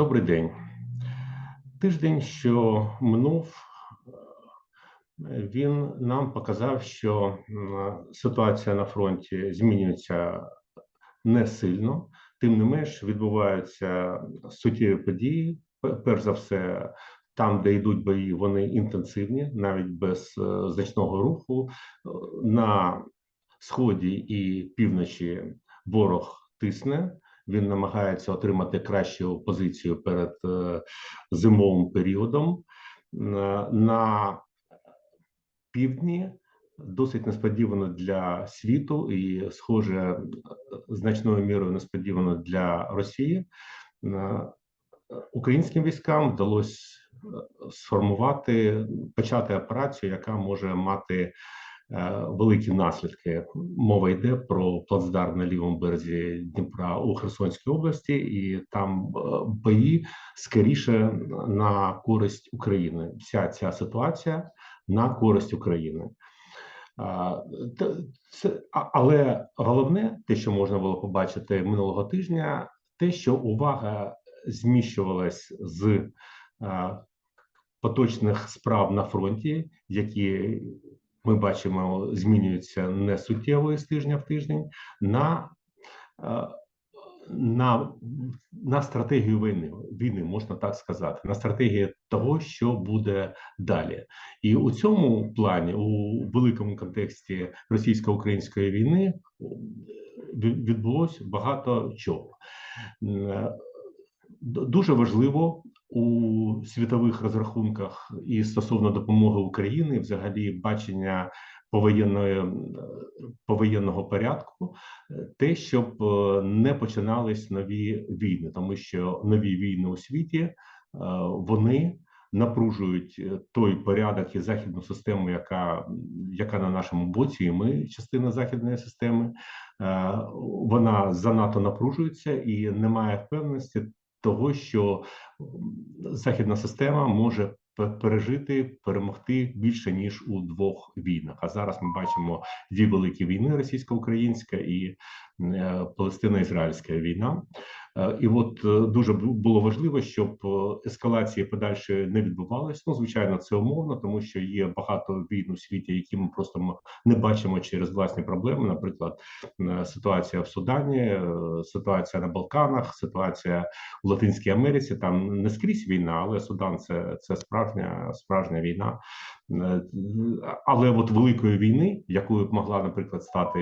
Добрий день. Тиждень, що минув, він нам показав, що ситуація на фронті змінюється не сильно. Тим не менш, відбуваються суттєві події. Перш за все, там, де йдуть бої, вони інтенсивні, навіть без е, значного руху. Е, На сході і півночі ворог тисне. Він намагається отримати кращу позицію перед е, зимовим періодом. На, на півдні досить несподівано для світу і, схоже, е, значною мірою несподівано для Росії. Е, Українським військам вдалося е, сформувати, почати операцію, яка може мати е, великі наслідки. Мова йде про плацдарм на лівому березі Дніпра у Херсонській області, і там е, бої скоріше на користь України. Вся ця ситуація на користь України. Це, але головне, те, що можна було побачити минулого тижня, те, що увага зміщувалась з поточних справ на фронті, які ми бачимо, змінюються не суттєво з тижня в тиждень, на, е, на, на стратегію війни, війни, можна так сказати, на стратегію того, що буде далі. І у цьому плані, у великому контексті російсько-української війни, ві- відбулось багато чого. Е, Дуже важливо у світових розрахунках і стосовно допомоги Україні, взагалі бачення повоєнної повоєнного порядку, те, щоб е, не починались нові війни, тому що нові війни у світі е, вони напружують е, той порядок і західну систему, яка, яка на нашому боці, і ми частина західної системи. Вона занадто напружується і немає впевненості того, що західна система може пережити, перемогти більше ніж у двох війнах. А зараз ми бачимо дві великі війни: російсько-українська і е, Палестино-ізраїльська війна. Е, І от е, дуже бу- було важливо, щоб е, ескалації подальшої не відбувалось. Ну, звичайно, це умовно, тому що є багато війн у світі, які ми просто не бачимо через власні проблеми. Наприклад, ситуація в Судані, ситуація на Балканах, ситуація у Латинській Америці. Там не скрізь війна, але Судан це, це справжня справжня війна. Е, Але от великої війни, якою б могла, наприклад, стати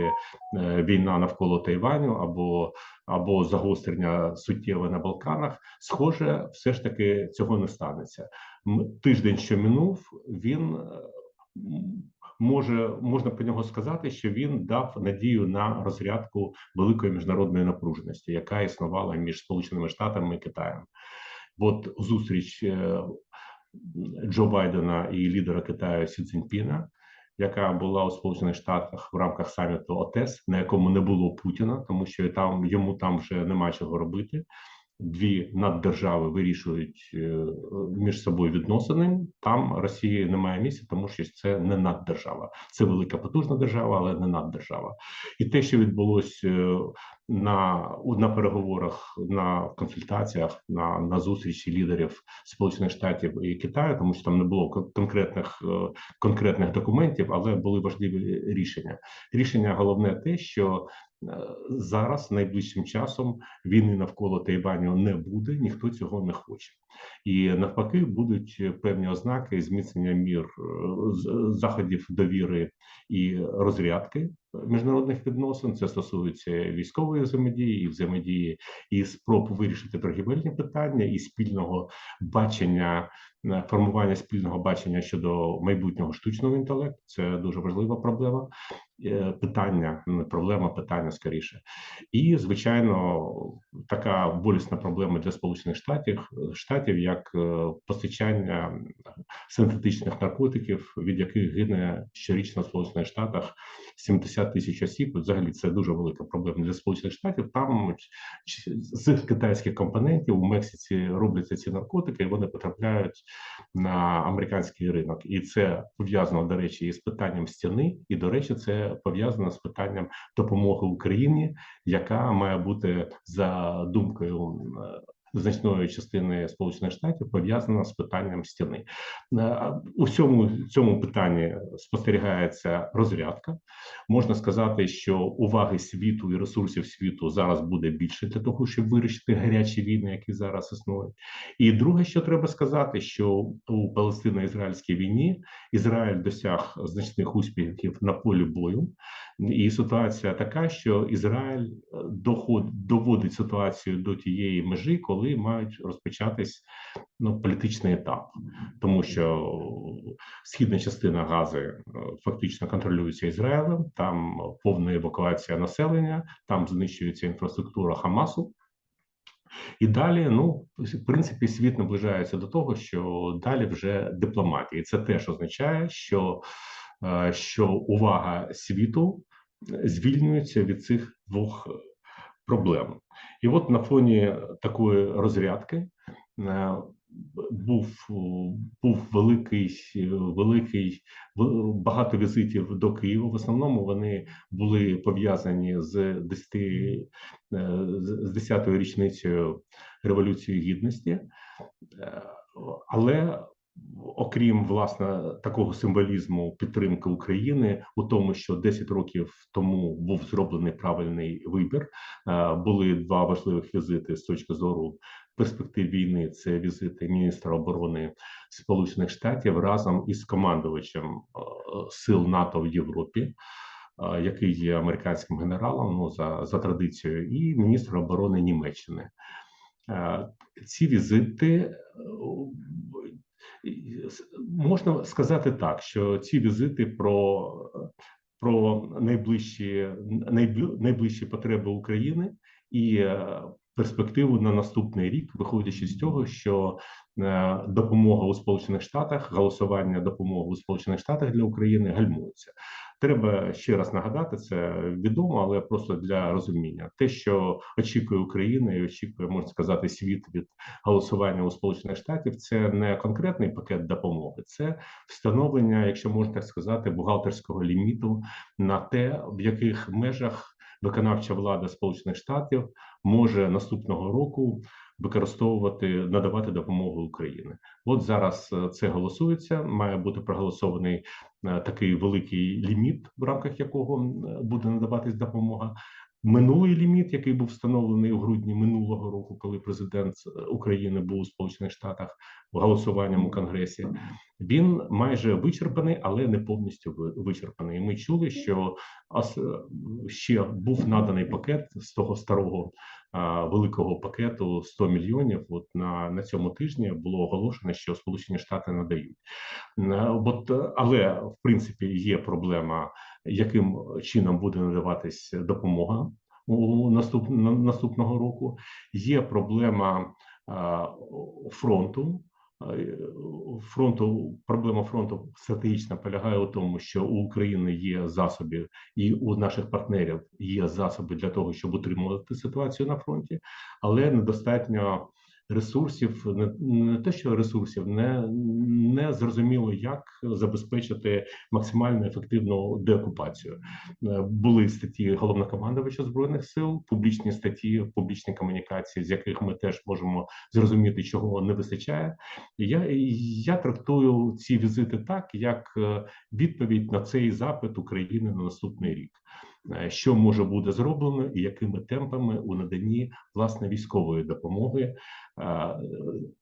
е, війна навколо Тайваню або або загострення суттєве на Балканах, схоже, все ж таки цього не станеться. Тиждень, що минув, він е, може можна про нього сказати, що він дав надію на розрядку великої міжнародної напруженості, яка існувала між Сполученими Штатами і Китаєм. От зустріч Джо Байдена і лідера Китаю Сі Цзіньпіна, яка була у Сполучених Штатах в рамках саміту ОТЕС, на якому не було Путіна, тому що там йому там вже нема чого робити. Дві наддержави вирішують е, між собою відносини. Там Росії немає місця, тому що це не наддержава. Це велика потужна держава, але не наддержава. І те, що відбулося е, на на переговорах, на консультаціях, на, на зустрічі лідерів Сполучених Штатів і Китаю, тому що там не було конкретних е, конкретних документів, але були важливі рішення. Рішення головне те, що зараз найближчим часом війни навколо Тайваню не буде, ніхто цього не хоче. І навпаки, будуть певні ознаки зміцнення мір е, заходів довіри і розрядки міжнародних відносин. Це стосується військової взаємодії, і взаємодії і спроб вирішити торгівельні питання, і спільного бачення е, формування спільного бачення щодо майбутнього штучного інтелекту. Це дуже важлива проблема. Е, Питання, не проблема, питання скоріше. І звичайно, така болісна проблема для Сполучених Штатів штатів, як е, постачання синтетичних наркотиків, від яких гине щорічно в Сполучених Штатах 70 тисяч осіб. Взагалі це дуже велика проблема для Сполучених Штатів. Там з китайських компонентів у Мексиці робляться ці наркотики, і вони потрапляють на американський ринок. І це пов'язано, до речі, із питанням стіни, і до речі, це пов'язано з питанням допомоги Україні, яка має бути за думкою значної частини Сполучених Штатів пов'язана з питанням стіни. Е, У цьому цьому питанні спостерігається розрядка. Можна сказати, що уваги світу і ресурсів світу зараз буде більше для того, щоб вирішити гарячі війни, які зараз існують. І друге, що треба сказати, що у Палестино-ізраїльській війні Ізраїль досяг значних успіхів на полі бою, і ситуація така, що Ізраїль е, доход доводить ситуацію до тієї межі, коли мають розпочатись ну, політичний етап, тому що східна частина Гази е, фактично контролюється Ізраїлем. Там повна евакуація населення, там знищується інфраструктура Хамасу. І далі, ну в принципі, світ наближається до того, що далі вже дипломатія. І Це теж означає, що, е, що увага світу звільнюється від цих двох проблем. І от на фоні такої розрядки е, був був великий великий багато візитів до Києва. В основному вони були пов'язані з 10 е, з 10-ю річницею революції гідності, Е, але окрім власне такого символізму підтримки України у тому, що 10 років тому був зроблений правильний вибір. Е, Були два важливих візити з точки зору перспектив війни. Це візити міністра оборони Сполучених Штатів разом із командувачем е, сил НАТО в Європі. е, Який є американським генералом, ну за за традицією, і міністр оборони Німеччини. Ці візити можна сказати так, що ці візити про про найближчі найближчі потреби України і е, перспективу на наступний рік, виходячи з цього, що е, допомога у Сполучених Штатах, голосування допомоги у Сполучених Штатах для України гальмується. Треба ще раз нагадати, це відомо, але просто для розуміння. Те, що очікує Україна і очікує, можна сказати, світ від голосування у Сполучених Штатів, це не конкретний пакет допомоги, це встановлення, якщо можна так сказати, бухгалтерського ліміту на те, в яких межах виконавча влада Сполучених Штатів може наступного року використовувати надавати допомогу Україні. От зараз е, це голосується. Має бути проголосований е, такий великий ліміт, в рамках якого е, буде надаватись допомога. Минулий ліміт, який був встановлений у грудні минулого року, коли президент е, України був у Сполучених Штатах голосуванням у Конгресі, він майже вичерпаний, але не повністю ви- вичерпаний. Ми чули, що ще був наданий пакет з того старого великого пакету 100 мільйонів. От на, на цьому тижні було оголошено, що Сполучені Штати надають. Е, От, але в принципі є проблема, яким чином буде надаватись допомога у наступ, на- наступного року. Є проблема а, фронту. Е, Фронту проблема фронту стратегічна полягає у тому, що у України є засоби, і у наших партнерів є засоби для того, щоб утримувати ситуацію на фронті, але недостатньо ресурсів, не, те, що ресурсів, не, не зрозуміло, як забезпечити максимально ефективну деокупацію. Е, Були статті головнокомандувача збройних сил, публічні статті, публічні комунікації, з яких ми теж можемо зрозуміти, чого не вистачає. Я, я трактую ці візити так, як е, відповідь на цей запит України на наступний рік. Е, Що може бути зроблено і якими темпами у наданні власне військової допомоги,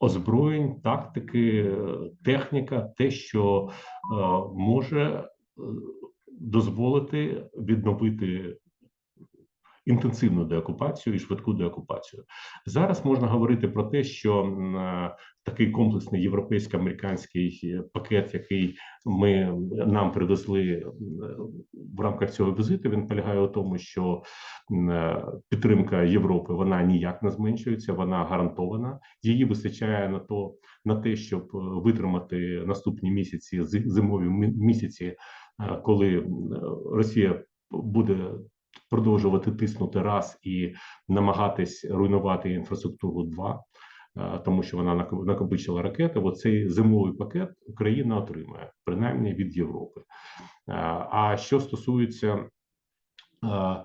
озброєнь, тактики, е, техніка, те, що е, може е, дозволити відновити інтенсивну деокупацію і швидку деокупацію. Зараз можна говорити про те, що е, такий комплексний європейсько-американський е, пакет, який ми нам привезли в рамках цього візиту, він полягає у тому, що е, підтримка Європи вона ніяк не зменшується, вона гарантована. Її вистачає на то на те, щоб витримати наступні місяці, зи- зимові місяці, коли Росія буде продовжувати тиснути раз і намагатись руйнувати інфраструктуру два, е, тому що вона нако- накопичила ракети. Оцей зимовий пакет Україна отримає принаймні від Європи. Е, А що стосується е,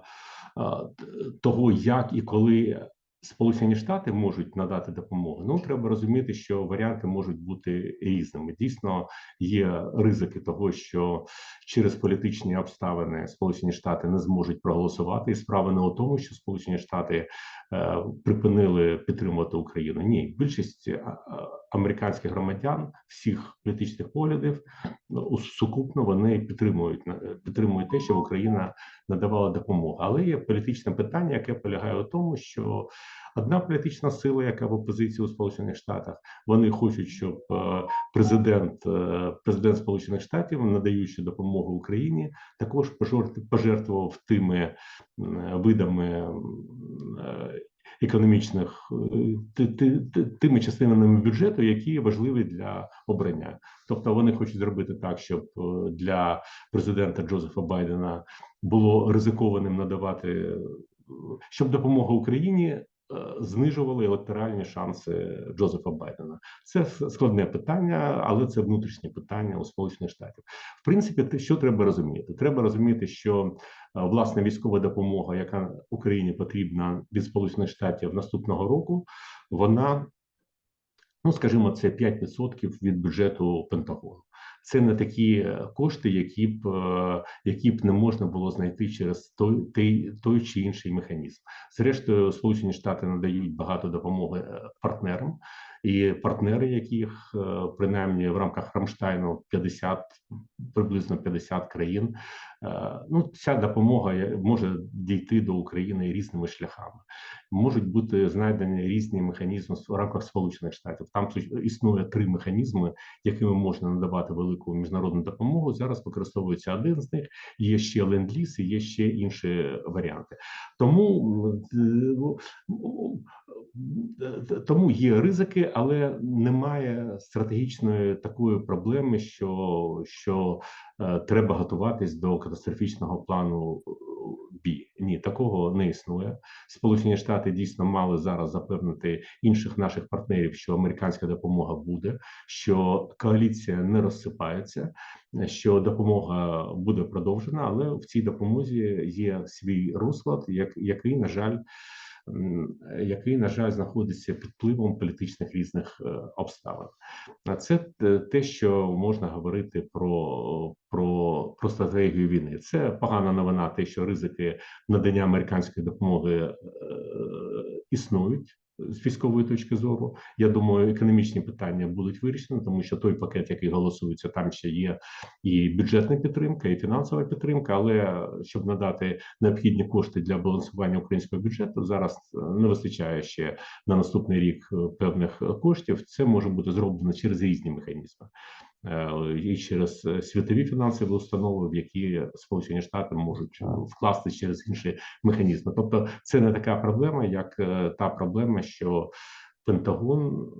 того, як і коли Сполучені Штати можуть надати допомогу. Ну треба розуміти, що варіанти можуть бути різними. Дійсно, є ризики того, що через політичні обставини Сполучені Штати не зможуть проголосувати. І справа не у тому, що Сполучені Штати припинили підтримувати Україну. Ні, більшість е, е, американських громадян всіх політичних поглядів ну, сукупно вони підтримують е, підтримують те, що Україна надавала допомогу. Але є політичне питання, яке полягає у тому, що одна політична сила, яка в опозиції у Сполучених Штатах, вони хочуть, щоб е, президент е, президент Сполучених Штатів, надаючи допомогу Україні, також пожертв- пожертвував тими е, видами економічних ти- ти- ти- тими частинами бюджету, які важливі для обрання. Тобто вони хочуть зробити так, щоб для президента Джозефа Байдена було ризикованим надавати, щоб допомога Україні е, знижувала електоральні шанси Джозефа Байдена. Це складне питання, але це внутрішнє питання у Сполучених Штатів. В принципі, те, що треба розуміти, треба розуміти, що е, власне військова допомога, яка Україні потрібна від Сполучених Штатів наступного року, вона ну скажімо, це 5% від бюджету Пентагону. Це не такі е, кошти, які б е, які б не можна було знайти через той, той, той чи інший механізм. Зрештою, Сполучені Штати надають багато допомоги е, партнерам, і партнери, яких е, принаймні в рамках Рамштайну 50, приблизно 50 країн. е, Ну, ця допомога може дійти до України різними шляхами можуть бути знайдені різні механізми в рамках Сполучених Штатів. Там існує три механізми, якими можна надавати велику міжнародну допомогу. Зараз використовується один з них. Є ще ленд-ліз і є ще інші варіанти. Тому м, ну, е, тому є ризики, але немає стратегічної такої проблеми, що, що е, треба готуватись до катастрофічного плану е, бі. Ні, такого не існує. Сполучені Штати дійсно мали зараз запевнити інших наших партнерів, що американська допомога буде, що коаліція не розсипається, що допомога буде продовжена, але в цій допомозі є свій розклад, як, який, на жаль, який, на жаль, знаходиться під впливом політичних різних е, обставин. А це те- те, що можна говорити про, про, про стратегію війни. Це погана новина, те, що ризики надання американської допомоги е, існують з військової точки зору. Я думаю, економічні питання будуть вирішені, тому що той пакет, який голосується, там ще є і бюджетна підтримка, і фінансова підтримка. Але щоб надати необхідні кошти для балансування українського бюджету, зараз е, не вистачає ще на наступний рік е, певних коштів. Це може бути зроблено через різні механізми. Е, І через е, світові фінансові установи, в які Сполучені Штати можуть е, вкласти через інші механізми. Тобто, це не така проблема, як та проблема, що Пентагон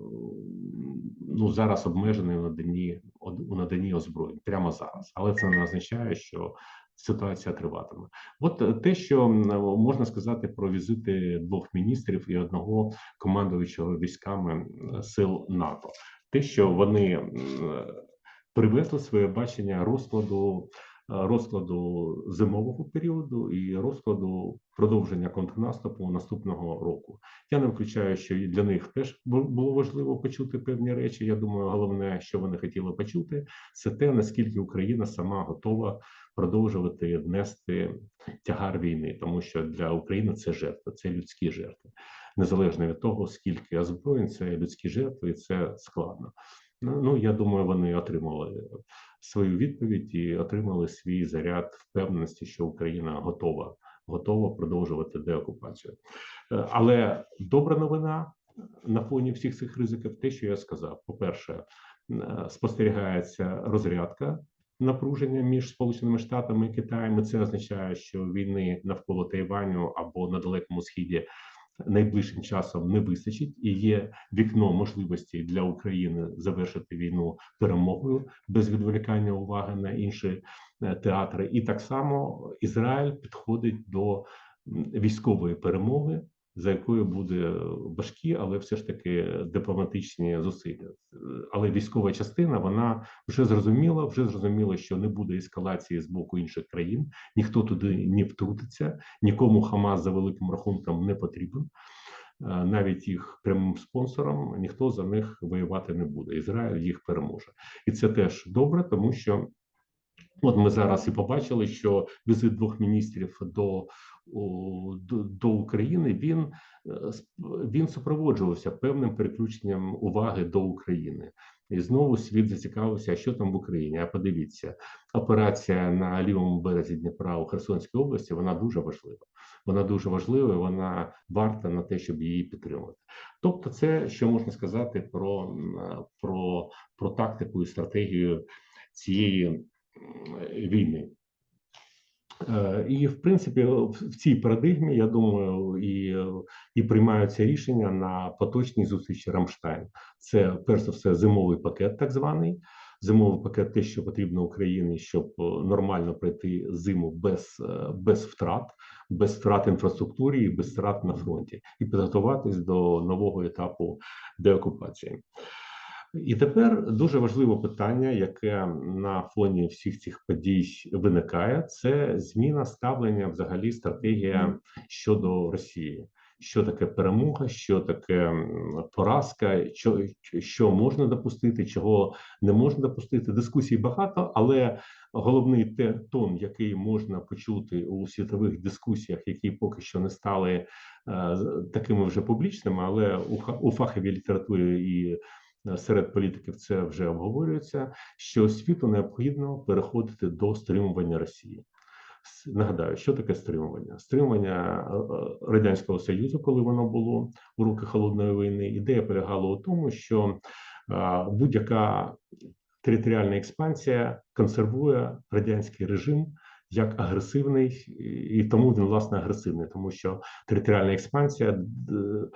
ну зараз обмежений у наданні у наданні озброєнь прямо зараз, але це не означає, що ситуація триватиме. От те, що можна сказати про візити двох міністрів і одного командуючого військами сил НАТО, те, що вони привезли своє бачення розкладу е, розкладу зимового періоду і розкладу продовження контрнаступу наступного року. Я не виключаю, що і для них теж було важливо почути певні речі. Я думаю, головне, що вони хотіли почути, це те, наскільки Україна сама готова продовжувати нести тягар війни, тому що для України це жертва, це людські жертви, незалежно від того, скільки озброєнь, це людські жертви, і це складно. Ну, ну я думаю, вони отримали свою відповідь і отримали свій заряд впевненості, що Україна готова, готова продовжувати деокупацію. Е, Але добра новина на фоні всіх цих ризиків, те, що я сказав, по-перше, е, спостерігається розрядка напруження між Сполученими Штатами і Китаєм. І Це означає, що війни навколо Тайваню або на далекому східі найближчим часом не вистачить, і є вікно можливості для України завершити війну перемогою без відволікання уваги на інші е, театри. І так само Ізраїль підходить до військової перемоги, за якою буде важкі, але все ж таки дипломатичні зусилля. Е, Але військова частина вона вже зрозуміла, вже зрозуміла, що не буде ескалації з боку інших країн, ніхто туди не втрутиться, нікому Хамас за великим рахунком не потрібен. навіть їх прямим спонсором, ніхто за них воювати не буде. Ізраїль їх переможе, і це теж добре, тому що. От ми зараз і побачили, що візит двох міністрів до до, України він е, він супроводжувався певним переключенням уваги до України. І знову світ зацікавився, що там в Україні. А подивіться, операція на лівому березі Дніпра у Херсонській області вона дуже важлива. Вона дуже важлива, вона варта на те, щоб її підтримати. Тобто, це що можна сказати про, про, про тактику і стратегію цієї війни. Е, І в принципі, в цій парадигмі, я думаю, і, і приймаються рішення на поточній зустрічі Рамштайн. Це перш за все зимовий пакет, так званий. Зимовий пакет, те, що потрібно Україні, щоб е, нормально пройти зиму без, е, без втрат, без втрат інфраструктурі і без втрат на фронті, і підготуватись до нового етапу деокупації. І тепер дуже важливе питання, яке на фоні всіх цих подій виникає, це зміна ставлення, взагалі, стратегія щодо Росії. Що таке перемога, що таке поразка, що, що можна допустити, чого не можна допустити. Дискусій багато, але головний те тон, який можна почути у світових дискусіях, які поки що не стали е, такими вже публічними, але у, у фаховій літературі і серед політиків це вже обговорюється. Що світу необхідно переходити до стримування Росії. Нагадаю, що таке стримування? Стримування е, е, радянського союзу, коли воно було у роки холодної війни. Ідея полягала у тому, що е, будь-яка територіальна експансія консервує радянський режим як агресивний, і- тому він власне агресивний, тому що територіальна експансія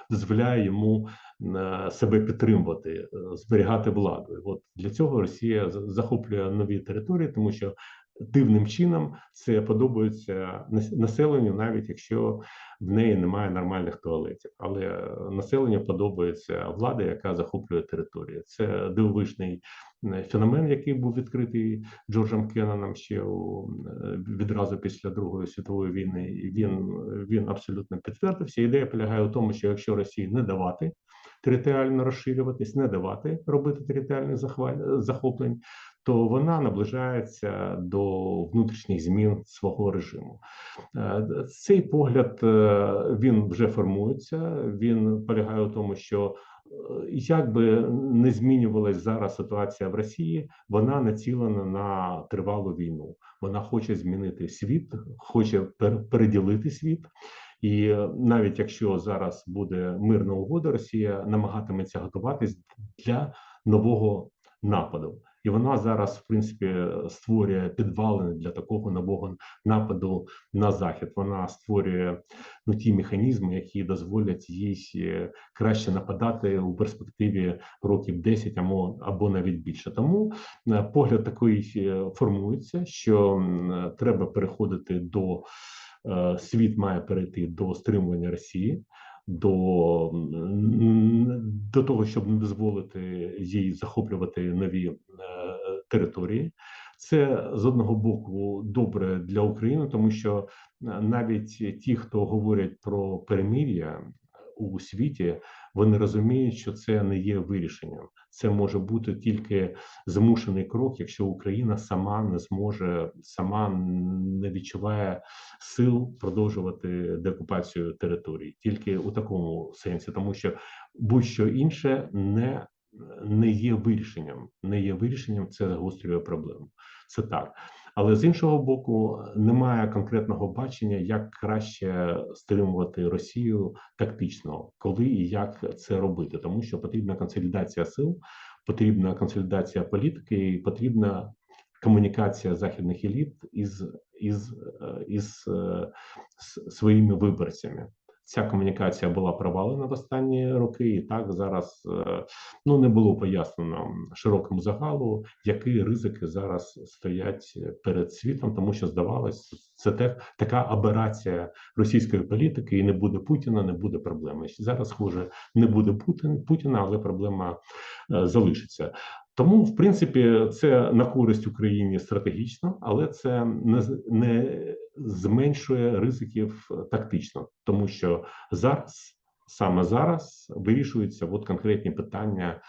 дозволяє йому е, себе підтримувати, е, зберігати владу. От для цього Росія захоплює нові території, тому що дивним чином це подобається населенню, навіть якщо в неї немає нормальних туалетів. Але е, населенню подобається влада, яка захоплює територію. Це дивовижний феномен, який був відкритий Джорджем Кенноном ще у, е, відразу після Другої світової війни. Він, він абсолютно підтвердився. Ідея полягає у тому, що якщо Росії не давати територіально розширюватись, не давати робити територіальних захоплень, то вона наближається до внутрішніх змін свого режиму. Е, Цей погляд е, він вже формується. Він полягає у тому, що е, як би не змінювалась зараз ситуація в Росії, вона націлена на тривалу війну. Вона хоче змінити світ, хоче пер- переділити світ. І навіть якщо зараз буде мирна угода, Росія намагатиметься готуватись для нового нападу. І вона зараз, в принципі, створює підвалини для такого нового нападу на захід. Вона створює ну ті механізми, які дозволять їй е, краще нападати у перспективі років 10 або, або навіть більше. Тому е, погляд такий е, формується, що треба переходити до світ має перейти до стримування Росії. До, до того, щоб не дозволити їй захоплювати нові е, території, це з одного боку добре для України, тому що е, навіть ті, хто говорять про перемир'я у світі, вони розуміють, що це не є вирішенням. Це може бути тільки змушений крок, якщо Україна сама не зможе, сама не відчуває сил продовжувати деокупацію територій, тільки у такому сенсі, тому що будь-що інше не, не є вирішенням, не є вирішенням, це загострює проблему. Це так. Але з іншого боку, немає конкретного бачення, як краще стримувати Росію тактично, коли і як це робити, тому що потрібна консолідація сил, потрібна консолідація політики, і потрібна комунікація західних еліт із, із, е, із е, своїми виборцями. Ця комунікація була провалена в останні роки, і так зараз е, ну не було пояснено широкому загалу, які ризики зараз стоять перед світом, тому що здавалось, це те, така аберація російської політики, і не буде Путіна, не буде проблеми. Зараз, схоже, не буде Путін, Путіна, але проблема е, залишиться. Тому, в принципі, це на користь Україні стратегічно, але це не, не зменшує ризиків тактично, тому що зараз саме зараз вирішуються от конкретні питання,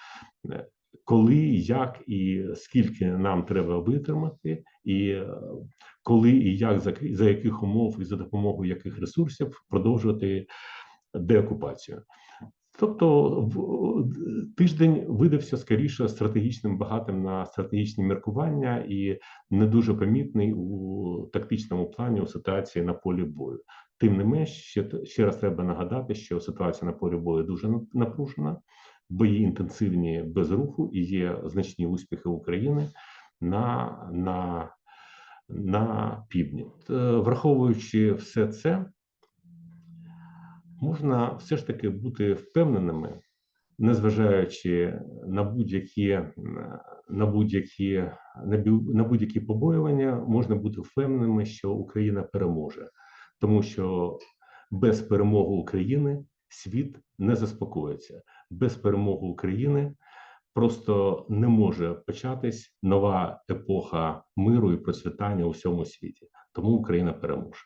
е, коли, як і скільки нам треба витримати, і е, коли і як за, за яких умов і за допомогою яких ресурсів продовжувати деокупацію. Тобто тиждень видався скоріше стратегічним, багатим на стратегічні міркування і не дуже помітний у тактичному плані у ситуації на полі бою. Тим не менш, ще, ще раз треба нагадати, що ситуація на полі бою дуже на- напружена, бої інтенсивні без руху і є значні успіхи України на, на, на півдні. Враховуючи все це, можна все ж таки бути впевненими, незважаючи на будь-які на будь-які на будь-які побоювання, можна бути впевненими, що Україна переможе, тому що без перемоги України світ не заспокоїться. Без перемоги України просто не може початись нова епоха миру і процвітання у всьому світі. Тому Україна переможе.